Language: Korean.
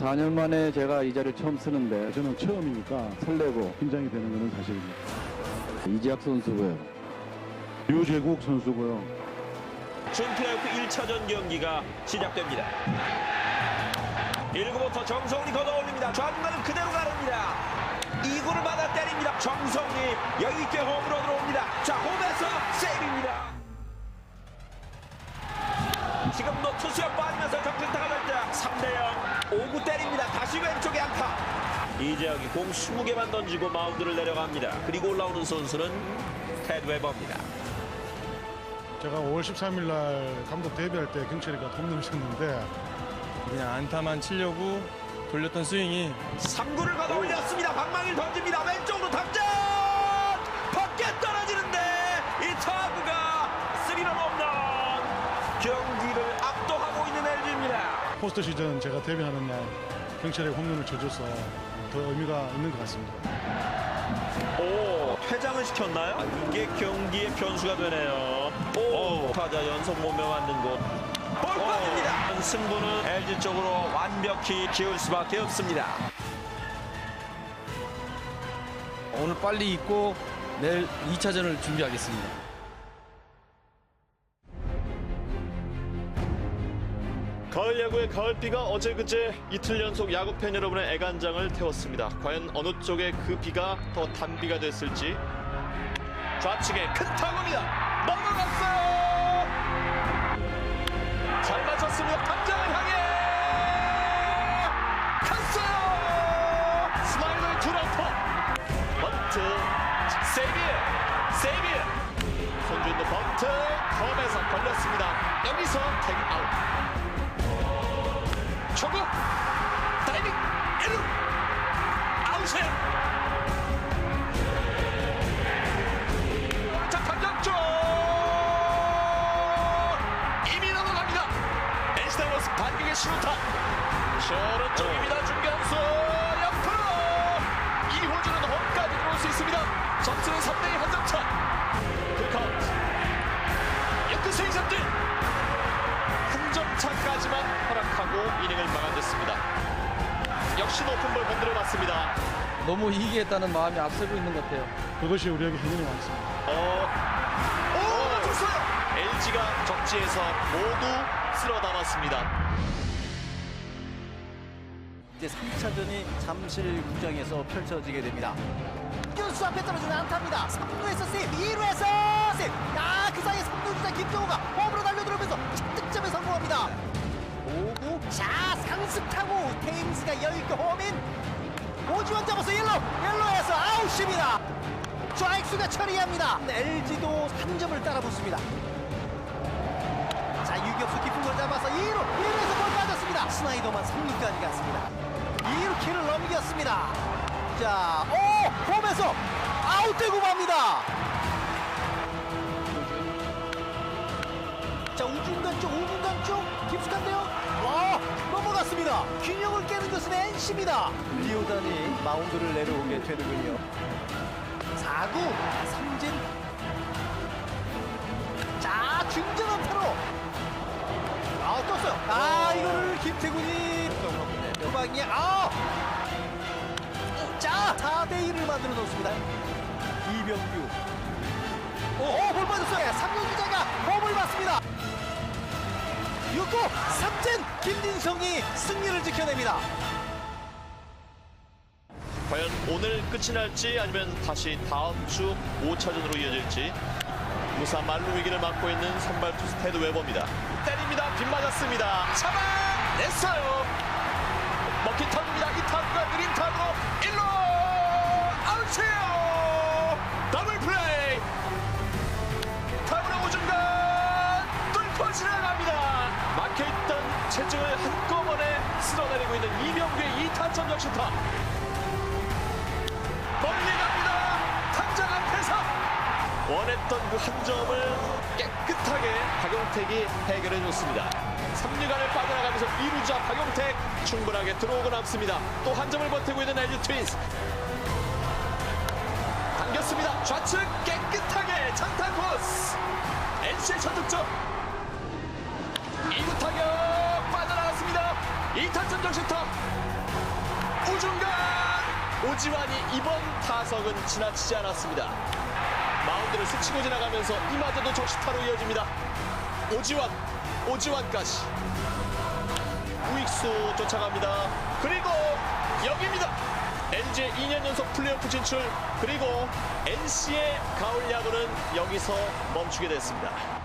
4년 만에 제가 이 자리를 처음 쓰는데 저는 처음이니까 설레고 긴장이 되는 것은 사실입니다. 이지학 선수고요. 유재국 선수고요. 준 플레이오프 1차전 경기가 시작됩니다. 1구부터 정성훈이 걷어올립니다. 좌중간은 그대로 가릅니다. 2구를 받아 때립니다. 정성훈이 여유있게 홈으로 들어옵니다. 자, 홈에서 세이브입니다. 지금 도 투수역 빠지면서 적진타가 발작 3대0 5구 때립니다. 다시 왼쪽에 안타. 이재혁이 공 20개만 던지고 마운드를 내려갑니다. 그리고 올라오는 선수는 테드 웨버입니다. 제가 5월 13일 날 감독 데뷔할 때 경철이가 홈런을 쳤는데 그냥 안타만 치려고 돌렸던 스윙이 3구를 걷어 올렸습니다. 방망이를 던집니다. 왼쪽 포스트 시즌 제가 데뷔하는 날 경철이가 홈런을 쳐줘서 더 의미가 있는 것 같습니다. 오, 퇴장을 시켰나요? 이게 경기의 변수가 되네요. 오, 타자 연속 몸에 맞는 곳. 볼 빠집니다. 승부는 LG 쪽으로 완벽히 기울 수밖에 없습니다. 오늘 빨리 잊고 내일 2차전을 준비하겠습니다. 야구의 가을비가 어제 그제 이틀 연속 야구 팬 여러분의 애간장을 태웠습니다. 과연 어느 쪽에 그 비가 더 단비가 됐을지 좌측에 큰 타구입니다. 넘어갔어요. 잘 맞췄습니다. 당장을 향해 갔어요. 스마일러의 투런터 번트 세이브 세이브 손준도 번트 컵에서 걸렸습니다. 여기서 택아웃. 초구. 다이빙 1루 아웃이에요. 자 탐정 쪽 이미 넘어갑니다. 엔스타워스 반격의 시루타 셔런 쪽입니다. 중견수 옆으로. 이호준은 홈까지 들어올 수 있습니다. 점수는 3 이닝을 막아냈습니다. 역시 높은 볼 건드려 봤습니다. 너무 이기겠다는 마음이 앞서고 있는 것 같아요. 그것이 우리에게 힘이 많습니다. 어, 오, 맞췄어요. LG가 적지에서 모두 쓸어 담았습니다. 이제 3차전이 잠실 구장에서 펼쳐지게 됩니다. 교수 앞에 떨어지는 안타입니다. 3루에서 세이 오지원 잡아서 옐로, 옐로에서 아웃입니다. 좌익수가 처리합니다. LG도 3점을 따라 붙습니다. 자, 유격수 깊은 걸 잡아서 2루, 2루에서 볼 빠졌습니다. 스나이더만 3루까지 갔습니다. 2루 키를 넘겼습니다. 자, 오! 홈에서 아웃되고 맙니다. 자, 우중간 쪽, 우중간 쪽, 깊숙한데요? 와, 넘어갔습니다. 균형을 깨는 것은 NC입니다. 리오단이 마운드를 내려오게 되는군요. 4구, 삼진. 자, 중전 안타로. 아, 떴어요. 아, 이거를 김태군이. 후방이, 아! 자, 4대1을 만들어 놓습니다. 이병규. 오, 오, 볼 빠졌어요. 삼루 맞습니다. 6구, 삼진, 김진성이 승리를 지켜냅니다. 과연 오늘 끝이 날지 아니면 다시 다음 주 5차전으로 이어질지 무사 만루 위기를 맞고 있는 선발 투수 테드 웨버입니다. 때립니다. 빗맞았습니다. 잡아냈어요. 먹힌 타구입니다. 이 타구가 느린 타구로 1루 아웃이에요. 더블 플레이. 타구로 오중간 뚫고 지나갑니다. 막혀있던 체중을 한꺼번에 쓸어내리고 있는 이병규의 2타점 역시타. 멀리 갑니다. 당장 앞에서 원했던 그 한 점을 깨끗하게 박용택이 해결해 줬습니다. 3루간을 빠져나가면서 2루자 박용택 충분하게 들어오고 남습니다. 또 한 점을 버티고 있는 LG 트윈스. 당겼습니다. 좌측 깨끗하게 장타 코스. NC의 첫 득점. 2구 타격 빠져나갔습니다. 2타점 정신타 오지환이 이번 타석은 지나치지 않았습니다. 마운드를 스치고 지나가면서 이마저도 적시타로 이어집니다. 오지환, 오지환까지 우익수 쫓아갑니다. 그리고 여기입니다. LG 2년 연속 플레이오프 진출 그리고 NC의 가을 야구는 여기서 멈추게 됐습니다.